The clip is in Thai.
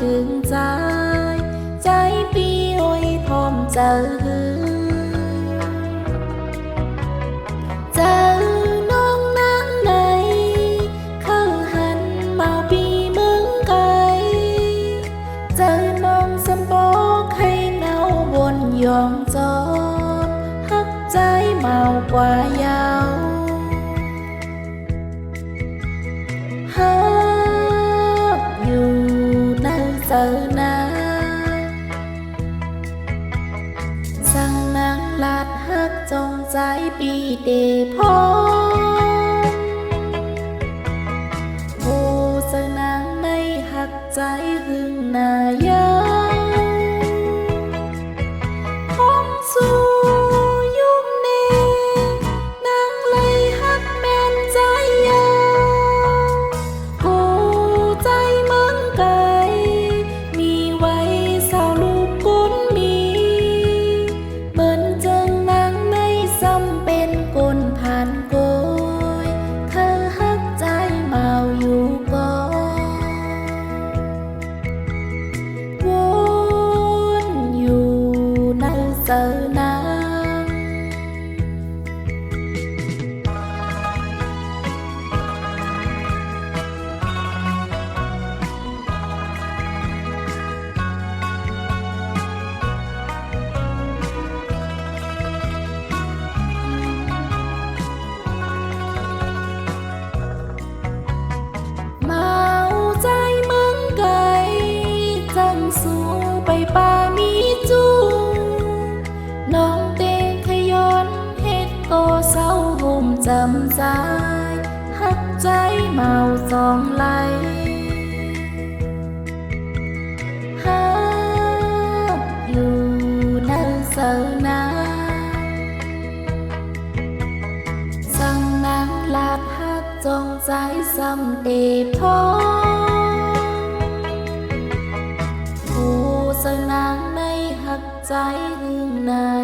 ถึงใจ ใจปีโอยพร้อมเจอเจอน้องนางไหนเข้าหันมาปีมืงไกลจอน้องสมบอกให้เนาบนยองจอมหักใจเมากว่ายาว อนาสั่งนางลาดฮักจงใจปีเดพอ ในเสนางเมาใจ น้องเตงขยอนเฮ็ดโตเศร้าห่มจำใจหักใจเมาสองไหลหักอยู่นั่นเสนาสั่งนางลาดฮักจงใจสำเดพอผู้สนางในหักใจหึงนา